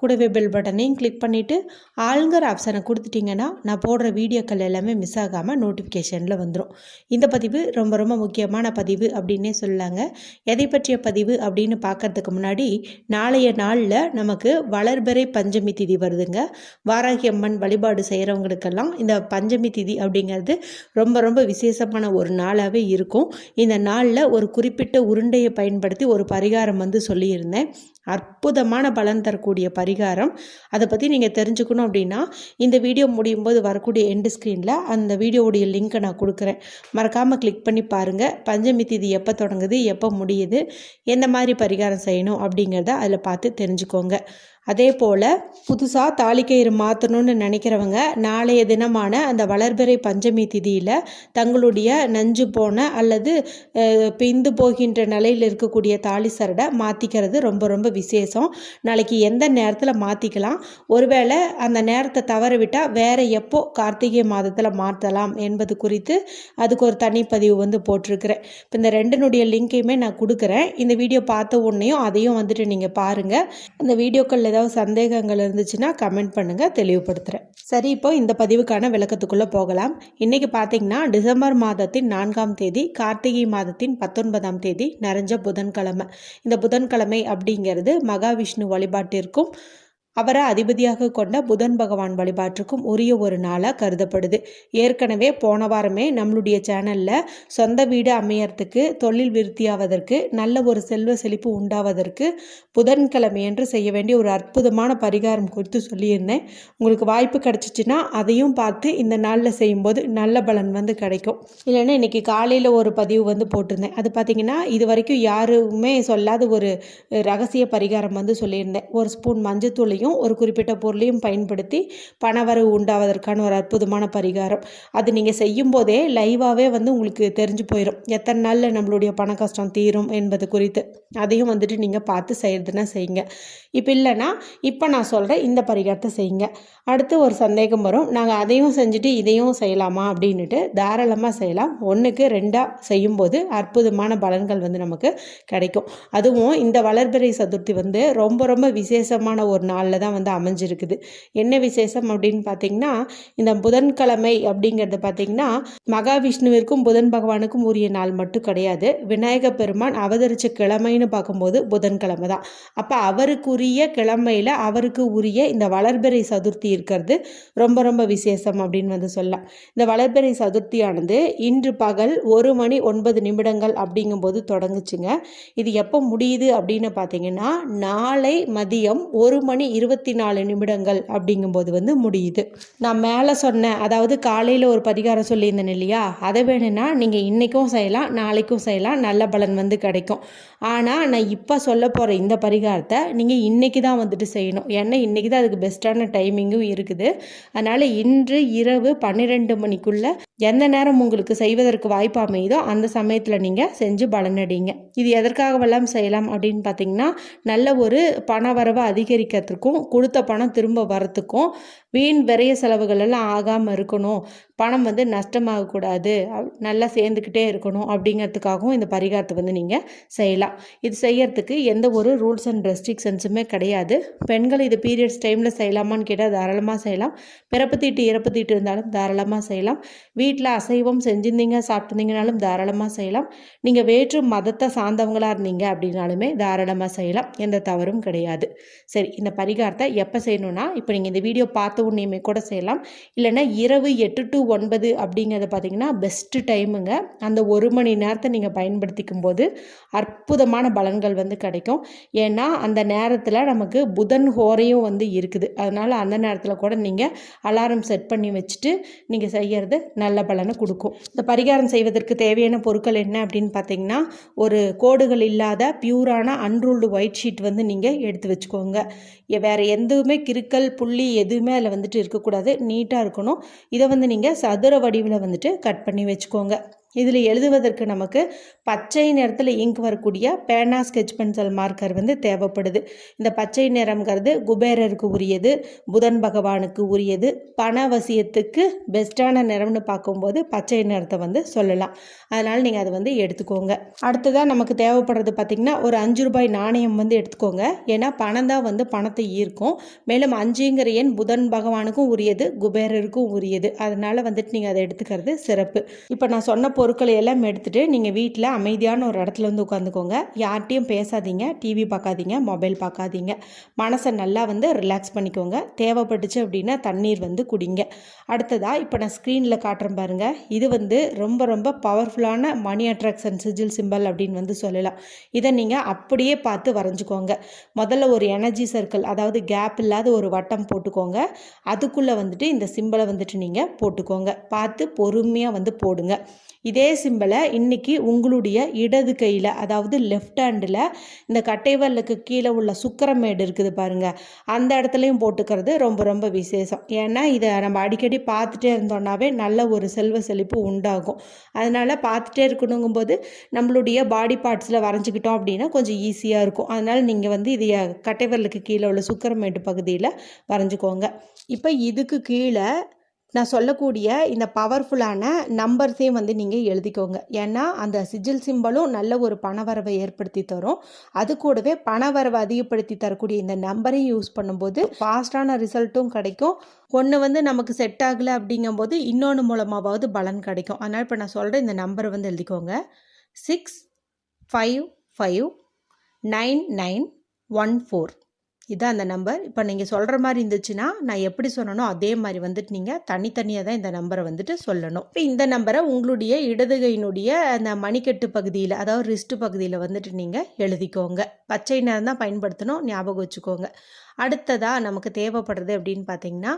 கூடவே பெல் பட்டனையும் கிளிக் பண்ணிவிட்டு ஆளுங்கிற ஆப்ஷனை கொடுத்துட்டிங்கன்னா நான் போடுற வீடியோக்கள் எல்லாமே மிஸ் ஆகாமல் நோட்டிஃபிகேஷனில் வந்துடும் இந்த பதிவு ரொம்ப ரொம்ப முக்கியமான பதிவு அப்படின்னே சொல்லலாங்க. எதை பற்றிய பதிவு அப்படின்னு பார்க்கறதுக்கு முன்னாடி நாளைய நாளில் நமக்கு வளர்பிறை பஞ்சமி திதி வருதுங்க. வாராகி அம்மன் வழிபாடு செய்கிறவங்களுக்கெல்லாம் இந்த பஞ்சமி திதி அப்படிங்கிறது ரொம்ப ரொம்ப விசேஷமான ஒரு நாளாகவே இருக்கும். இந்த நாளில் ஒரு குறிப்பிட்ட உருண்டையை பயன்படுத்தி ஒரு பரிகாரம் வந்து சொல்லியிருந்தேன். அற்புதமான பலன் தரக்கூடிய பரிகாரம். அதை பற்றி நீங்கள் தெரிஞ்சுக்கணும் அப்படின்னா இந்த வீடியோ முடியும் போது வரக்கூடிய எண்டு ஸ்க்ரீனில் அந்த வீடியோவுடைய லிங்க்கை நான் கொடுக்குறேன். மறக்காமல் கிளிக் பண்ணி பாருங்கள் பஞ்சமி திதி எப்போ தொடங்குது எப்போ முடியுது எந்த மாதிரி பரிகாரம் செய்யணும் அப்படிங்கிறத அதில் பார்த்து தெரிஞ்சுக்கோங்க. அதே போல் புதுசாக தாலிக்கயிறு மாற்றணும்னு நினைக்கிறவங்க நாளைய தினமான அந்த வளர்பிறை பஞ்சமி திதியில் தங்களுடைய நஞ்சு போன அல்லது பிந்து போகின்ற நிலையில் இருக்கக்கூடிய தாலி சரடை மாற்றிக்கிறது ரொம்ப ரொம்ப விசேஷம். நாளைக்கு எந்த நேரத்தில் மாற்றிக்கலாம் ஒருவேளை அந்த நேரத்தை தவற விட்டால் வேறு எப்போ கார்த்திகை மாதத்தில் மாற்றலாம் என்பது குறித்து அதுக்கு ஒரு தனிப்பதிவு வந்து போட்டிருக்கிறேன். இப்போ இந்த ரெண்டினுடைய லிங்க்கையுமே நான் கொடுக்குறேன். இந்த வீடியோ பார்த்த உடனேயும் அதையும் வந்துட்டு நீங்கள் பாருங்கள் அந்த வீடியோக்களில் ஏதாவது சந்தேகங்கள் இருந்துச்சுன்னா கமெண்ட் பண்ணுங்கள் தெளிவுபடுத்துகிறேன் சரி இப்போ இந்த பதிவுக்கான விளக்கத்துக்குள்ளே போகலாம். இன்றைக்கி பார்த்தீங்கன்னா டிசம்பர் மாதத்தின் நான்காம் தேதி கார்த்திகை மாதத்தின் பத்தொன்பதாம் தேதி நிறைஞ்ச புதன்கிழமை. இந்த புதன்கிழமை அப்படிங்கிறது மகாவிஷ்ணு வழிபாட்டிற்கும் அவரை அதிபதியாக கொண்ட புதன் பகவான் வழிபாட்டுக்கும் உரிய ஒரு நாளாக கருதப்படுது. ஏற்கனவே போன வாரமே நம்மளுடைய சேனலில் சொந்த வீடு அமையறதுக்கு தொழில் விருத்தியாவதற்கு நல்ல ஒரு செல்வ செழிப்பு உண்டாவதற்கு புதன்கிழமை என்று செய்ய வேண்டிய ஒரு அற்புதமான பரிகாரம் குறித்து சொல்லியிருந்தேன். உங்களுக்கு வாய்ப்பு கிடச்சிச்சின்னா அதையும் பார்த்து இந்த நாளில் செய்யும்போது நல்ல பலன் வந்து கிடைக்கும். இல்லைன்னா இன்றைக்கி காலையில் ஒரு பதிவு வந்து போட்டிருந்தேன். அது பார்த்திங்கன்னா இது வரைக்கும் யாருமே சொல்லாத ஒரு ரகசிய பரிகாரம் வந்து சொல்லியிருந்தேன். ஒரு ஸ்பூன் மஞ்சத்தூளையும் பொருளையும் ஒரு குறிப்பிட்ட பொருளையும் பயன்படுத்தி பணவரவு உண்டாவதற்கான ஒரு அற்புதமான பரிகாரம். அது நீங்கள் செய்யும் போதே லைவாகவே வந்து உங்களுக்கு தெரிஞ்சு போயிடும் எத்தனை நாளில் நம்மளுடைய பண கஷ்டம் தீரும் என்பது குறித்து. அதையும் வந்துட்டு நீங்கள் பார்த்து செய்கிறதுனா செய்யுங்க. இப்போ இல்லைன்னா இப்போ நான் சொல்கிறேன் இந்த பரிகாரத்தை செய்யுங்க. அடுத்து ஒரு சந்தேகம் வரும். நாங்கள் அதையும் செஞ்சுட்டு இதையும் செய்யலாமா அப்படின்ட்டு தாராளமாக செய்யலாம். ஒன்றுக்கு ரெண்டாக செய்யும்போது அற்புதமான பலன்கள் வந்து நமக்கு கிடைக்கும். அதுவும் இந்த வளர்பிறை சதுர்த்தி வந்து ரொம்ப ரொம்ப விசேஷமான ஒரு நாளில் தான் வந்து அமைஞ்சிருக்குது. என்ன விசேஷம் அப்படின்னு பார்த்தீங்கன்னா இந்த புதன்கிழமை அப்படிங்கிறது பார்த்தீங்கன்னா மகாவிஷ்ணுவிற்கும் புதன் பகவானுக்கும் உரிய நாள் மட்டும் கிடையாது. விநாயக பெருமான் அவதரிச்ச கிழமைன்னு பார்க்கும்போது புதன்கிழமை தான். அப்போ அவருக்குரிய கிழமையில் அவருக்கு உரிய இந்த வளர்பிறை சதுர்த்தி இருக்கிறது ரொம்ப ரொம்ப விசேஷம் அப்படின்னு வந்து சொல்லலாம். இந்த வளர்பிறை சதுர்த்தியானது இன்று பகல் ஒரு மணி ஒன்பது நிமிடங்கள் அப்படிங்கும்போது தொடங்குச்சுங்க. இது எப்போ முடியுது அப்படின்னு பார்த்தீங்கன்னா நாளை மதியம் ஒரு மணி இருபத்தி நாலு நிமிடங்கள் அப்படிங்கும்போது வந்து முடியுது. நான் மேலே சொன்னேன் அதாவது காலையில் ஒரு பரிகாரம் சொல்லியிருந்தேன் இல்லையா? அதை வேணும்னா நீங்கள் இன்றைக்கும் செய்யலாம் நாளைக்கும் செய்யலாம் நல்ல பலன் வந்து கிடைக்கும். ஆனால் நான் இப்போ சொல்ல போகிற இந்த பரிகாரத்தை நீங்கள் இன்றைக்கி தான் வந்துட்டு செய்யணும். ஏன்னா இன்றைக்கி தான் அதுக்கு பெஸ்ட்டான டைமிங்கும் இருக்குது. அதனால் இன்று இரவு பன்னிரெண்டு மணிக்குள்ளே எந்த நேரம் உங்களுக்கு செய்வதற்கு வாய்ப்பு அமையுதோ அந்த சமயத்தில் நீங்கள் செஞ்சு பலனடிங்க. இது எதற்காகவெல்லாம் செய்யலாம் அப்படின்னு பார்த்தீங்கன்னா நல்ல ஒரு பண வரவை அதிகரிக்கிறதுக்கும் கொடுத்த பணம் திரும்ப வரத்துக்கும் வீண் விரைய செலவுகள் எல்லாம் ஆகாமல் இருக்கணும். பணம் வந்து நஷ்டமாகக்கூடாது. நல்லா சேர்ந்துக்கிட்டே இருக்கணும் அப்படிங்கிறதுக்காகவும் இந்த பரிகாரத்தை வந்து நீங்கள் செய்யலாம். இது செய்யறதுக்கு எந்த ஒரு ரூல்ஸ் அண்ட் ரெஸ்ட்ரிக்ஷன்ஸுமே கிடையாது. பெண்கள் இது பீரியட்ஸ் டைமில் செய்யலாமான்னு கேட்டால் தாராளமாக செய்யலாம். பிறப்பு தீட்டு இறப்பு தீட்டு இருந்தாலும் தாராளமாக செய்யலாம். வீட்டில் அசைவம் செஞ்சிருந்தீங்க சாப்பிட்டுருந்தீங்கனாலும் தாராளமாக செய்யலாம். நீங்கள் வேற்று மதத்தை சார்ந்தவங்களாக இருந்தீங்க அப்படின்னாலுமே தாராளமாக செய்யலாம். எந்த தவறும் கிடையாது. சரி இந்த பரிகாரத்தை எப்போ செய்யணும்னா இப்போ நீங்கள் இந்த வீடியோ பார்த்த உடனேயுமே கூட செய்யலாம். இல்லைன்னா இரவு எட்டு டு ஒன்பது அப்படிங்கிறத பார்த்தீங்கன்னா பெஸ்ட்டு டைமுங்க அந்த ஒரு மணி நேரத்தை நீங்கள் பயன்படுத்திக்கும் போது அற்புதமான பலன்கள் வந்து கிடைக்கும். ஏன்னா அந்த நேரத்தில் நமக்கு புதன் ஹோரையும் வந்து இருக்குது. அதனால் அந்த நேரத்தில் கூட நீங்கள் அலாரம் செட் பண்ணி வச்சுட்டு நீங்கள் செய்கிறது நல்ல பலனை கொடுக்கும். இந்த பரிகாரம் செய்வதற்கு தேவையான பொருட்கள் என்ன அப்படின்னு பார்த்தீங்கன்னா ஒரு கோடுகள் இல்லாத பியூரான அன்ரூல்டு ஒயிட் ஷீட் வந்து நீங்கள் எடுத்து வச்சுக்கோங்க. வேறு எதுவுமே கிருக்கல் புள்ளி எதுவுமே அதில் வந்துட்டு இருக்கக்கூடாது. நீட்டாக இருக்கணும். இதை வந்து நீங்கள் சதுர வடிவில் வந்துட்டு கட் பண்ணி வச்சுக்கோங்க. இதில் எழுதுவதற்கு நமக்கு பச்சை நிறத்தில் இங்க் வரக்கூடிய பேனா ஸ்கெட்ச் பென்சில் மார்க்கர் வந்து தேவைப்படுது. இந்த பச்சை நிறம்ங்கிறது குபேரருக்கு உரியது புதன் பகவானுக்கு உரியது பணவசியத்துக்கு பெஸ்ட்டான நிறம்னு பார்க்கும்போது பச்சை நிறத்தை வந்து சொல்லலாம். அதனால் நீங்கள் அதை வந்து எடுத்துக்கோங்க. அடுத்ததாக நமக்கு தேவைப்படுறது பார்த்திங்கன்னா ஒரு அஞ்சு ரூபாய் நாணயம் வந்து எடுத்துக்கோங்க. ஏன்னா பணம் தான் வந்து பணத்தை ஈர்க்கும். மேலும் அஞ்சுங்கிற எண் புதன் பகவானுக்கும் உரியது குபேரருக்கும் உரியது. அதனால் வந்துட்டு நீங்கள் அதை எடுத்துக்கிறது சிறப்பு. இப்போ நான் சொன்ன பொருட்களை எல்லாம் எடுத்துகிட்டு நீங்கள் வீட்டில் அமைதியான ஒரு இடத்துல வந்து உட்காந்துக்கோங்க. யார்கிட்டையும் பேசாதீங்க. டிவி பார்க்காதீங்க மொபைல் பார்க்காதீங்க மனசை நல்லா வந்து ரிலாக்ஸ் பண்ணிக்கோங்க. தேவைப்பட்டுச்சு அப்படின்னா தண்ணீர் வந்து குடிங்க. அடுத்ததாக இப்போ நான் ஸ்க்ரீனில் காட்டுறேன் பாருங்கள் இது வந்து ரொம்ப ரொம்ப பவர்ஃபுல்லான மணி அட்ராக்ஷன் சிஜில் சிம்பல் அப்படின்னு வந்து சொல்லலாம். இதை நீங்கள் அப்படியே பார்த்து வரைஞ்சிக்கோங்க. முதல்ல ஒரு எனர்ஜி சர்க்கிள் அதாவது கேப் இல்லாத ஒரு வட்டம் போட்டுக்கோங்க. அதுக்குள்ளே வந்துட்டு இந்த சிம்பலை வந்துட்டு நீங்கள் போட்டுக்கோங்க. பார்த்து பொறுமையாக வந்து போடுங்க. இதே சிம்பலை இன்னைக்கு உங்களுடைய இடது கையில் அதாவது லெஃப்ட் ஹேண்டில் இந்த கட்டைவல்லுக்கு கீழே உள்ள சுக்கரமேடு இருக்குது பாருங்கள் அந்த இடத்துலையும் போட்டுக்கிறது ரொம்ப ரொம்ப விசேஷம். ஏன்னா இதை நம்ம அடிக்கடி பார்த்துட்டே இருந்தோம்னாவே நல்ல ஒரு செல்வ செழிப்பு உண்டாகும். அதனால் பார்த்துட்டே இருக்கணுங்கும்போது நம்மளுடைய பாடி பார்ட்ஸில் வரைஞ்சிக்கிட்டோம் அப்படின்னா கொஞ்சம் ஈஸியாக இருக்கும். அதனால் நீங்கள் வந்து இதை கட்டைவல்லுக்கு கீழே உள்ள சுக்கரமேடு பகுதியில் வரைஞ்சிக்கோங்க. இப்போ இதுக்கு கீழே நான் சொல்லக்கூடிய இந்த பவர்ஃபுல்லான நம்பர்ஸையும் வந்து நீங்கள் எழுதிக்கோங்க. ஏன்னா அந்த சிஜில் சிம்பலும் நல்ல ஒரு பணவரவை ஏற்படுத்தி தரும். அது கூடவே பணவரவை அதிகப்படுத்தி தரக்கூடிய இந்த நம்பரையும் யூஸ் பண்ணும்போது ஃபாஸ்டான ரிசல்ட்டும் கிடைக்கும். ஒன்று வந்து நமக்கு செட் ஆகலை அப்படிங்கும்போது இன்னொன்று மூலமாவது பலன் கிடைக்கும். அதனால் இப்போ நான் சொல்கிற இந்த நம்பரை வந்து எழுதிக்கோங்க. Six five five nine nine one four இதான் அந்த நம்பர். இப்போ நீங்கள் சொல்கிற மாதிரி இருந்துச்சுன்னா நான் எப்படி சொன்னனோ அதே மாதிரி வந்துட்டு நீங்கள் தனித்தனியாக தான் இந்த நம்பரை வந்துட்டு சொல்லணும். இப்போ இந்த நம்பரை உங்களுடைய இடதுகையினுடைய அந்த மணிக்கட்டு பகுதியில் அதாவது ரிஸ்ட் பகுதியில் வந்துட்டு நீங்கள் எழுதிக்கோங்க. பச்சை நேரம் தான் பயன்படுத்தணும் ஞாபகம் வச்சுக்கோங்க. அடுத்ததாக நமக்கு தேவைப்படுறது அப்படின்னு பார்த்தீங்கன்னா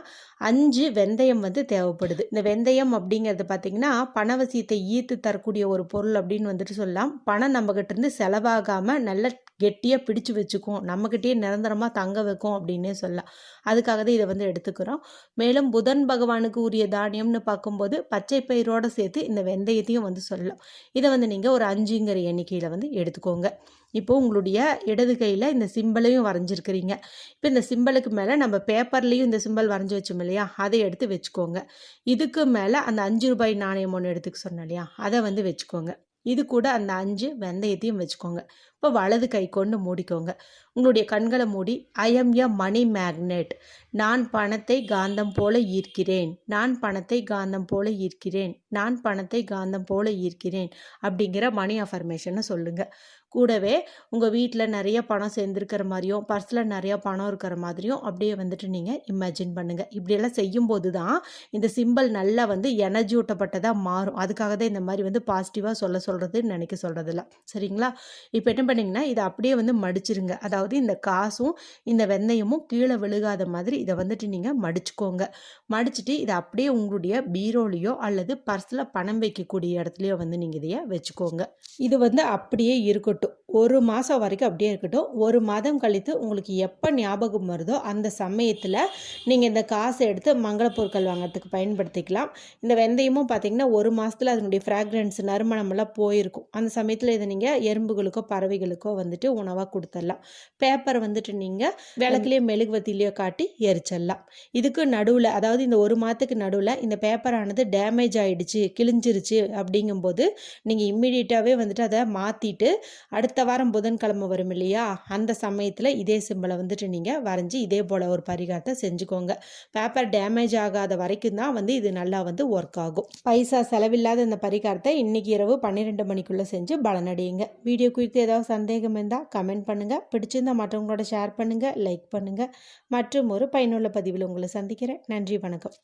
அஞ்சு வெந்தயம் வந்து தேவைப்படுது. இந்த வெந்தயம் அப்படிங்கிறது பார்த்தீங்கன்னா பணவசியத்தை ஈர்த்து தரக்கூடிய ஒரு பொருள் அப்படின்னு வந்துட்டு சொல்லலாம். பணம் நம்மகிட்ட இருந்து செலவாகாமல் நல்ல கெட்டியாக பிடிச்சு வச்சுக்கும். நம்மக்கிட்டே நிரந்தரமாக தங்க வைக்கும் அப்படின்னே சொல்லலாம் அதுக்காக தான் இதை வந்து எடுத்துக்கிறோம். மேலும் புதன் பகவானுக்கு உரிய தானியம்னு பார்க்கும்போது பச்சை பயிரோடு சேர்த்து இந்த வெந்தயத்தையும் வந்து சொல்லலாம். இதை வந்து நீங்கள் ஒரு அஞ்சுங்கிற எண்ணிக்கையில் வந்து எடுத்துக்கோங்க. இப்போ உங்களுடைய இடது கையில் இந்த சிம்பிளையும் வரைஞ்சிருக்கிறீங்க. இப்போ இந்த சிம்பிளுக்கு மேலே நம்ம பேப்பர்லேயும் இந்த சிம்பிள் வரைஞ்சி வச்சோம் இல்லையா? அதை எடுத்து வச்சுக்கோங்க. இதுக்கு மேலே அந்த அஞ்சு ரூபாய் நாணயம் ஒன்று எடுத்துக்க சொன்னேன் இல்லையா? அதை வந்து வச்சுக்கோங்க. இது கூட அந்த அஞ்சு வெந்தயத்தையும் வச்சுக்கோங்க. இப்போ வலது கை கொண்டு மூடிக்கோங்க. உங்களுடைய கண்களை மூடி I am a money magnet நான் பணத்தை காந்தம் போல ஈர்க்கிறேன். நான் பணத்தை காந்தம் போல ஈர்க்கிறேன். நான் பணத்தை காந்தம் போல ஈர்க்கிறேன். அப்படிங்கிற மணி அஃபர்மேஷனை சொல்லுங்கள் கூடவே உங்கள் வீட்டில் நிறைய பணம் சேர்ந்துருக்கிற மாதிரியும் பர்ஸில் நிறையா பணம் இருக்கிற மாதிரியும் அப்படியே வந்துட்டு நீங்கள் இமேஜின் பண்ணுங்கள் இப்படியெல்லாம் செய்யும்போது தான் இந்த சிம்பிள் நல்லா வந்து எனர்ஜி ஊட்டப்பட்டதாக மாறும். அதுக்காக தான் இந்த மாதிரி வந்து பாசிட்டிவாக சொல்ல சொல்கிறது நினைக்க சொல்கிறதில்ல சரிங்களா? இப்போ என்ன பண்ணிங்கன்னா இதை அப்படியே வந்து மடிச்சிருங்க. அதாவது இந்த காசும் இந்த வெந்தயமும் கீழே விழுகாத மாதிரி இதை வந்துட்டு நீங்கள் மடிச்சுக்கோங்க. மடிச்சுட்டு இதை அப்படியே உங்களுடைய பீரோலையோ அல்லது பர்ஸில் பணம் வைக்கக்கூடிய இடத்துலையோ வந்து நீங்கள் இதையே வச்சுக்கோங்க. இது வந்து அப்படியே இருக்கட்டும். ஒரு மாதம் வரைக்கும் அப்படியே இருக்கட்டும். ஒரு மாதம் கழித்து உங்களுக்கு எப்போ ஞாபகம் வருதோ அந்த சமயத்தில் நீங்கள் இந்த காசை எடுத்து மங்கள பொருட்கள் வாங்கிறதுக்கு பயன்படுத்திக்கலாம். இந்த வெந்தயமும் பார்த்திங்கன்னா ஒரு மாதத்தில் அதனுடைய ஃப்ராக்ரன்ஸ் நறுமணமெல்லாம் போயிருக்கும். அந்த சமயத்தில் இதை நீங்கள் எறும்புகளுக்கோ பறவைகளுக்கோ வந்துட்டு உணவாக கொடுத்துடலாம். பேப்பரை வந்துட்டு நீங்கள் விளக்குலேயோ மெழுகுவத்திலேயோ காட்டி எரிச்சிடலாம். இதுக்கு நடுவில் அதாவது இந்த ஒரு மாதத்துக்கு நடுவில் இந்த பேப்பரானது டேமேஜ் ஆகிடுச்சு கிழிஞ்சிருச்சு அப்படிங்கும்போது நீங்கள் இம்மிடியட்டாகவே வந்துட்டு அதை மாற்றிட்டு அடுத்த வாரம் புதன்கிழமை வரும் இல்லையா? அந்த சமயத்தில் இதே சிம்பிளை வந்துட்டு நீங்கள் வரைஞ்சி இதே போல் ஒரு பரிகாரத்தை செஞ்சுக்கோங்க. பேப்பர் டேமேஜ் ஆகாத வரைக்கும் தான் வந்து இது நல்லா வந்து ஒர்க் ஆகும். பைசா செலவில்லாத இந்த பரிகாரத்தை இன்றைக்கி இரவு பன்னிரெண்டு மணிக்குள்ளே செஞ்சு பலனடையுங்க. வீடியோ குறித்து ஏதாவது சந்தேகம் இருந்தால் கமெண்ட் பண்ணுங்கள் பிடிச்சிருந்தா மற்றவங்களோட ஷேர் பண்ணுங்கள் லைக் பண்ணுங்கள் மற்றும் ஒரு பயனுள்ள பதிவில் உங்களை சந்திக்கிறேன். நன்றி வணக்கம்.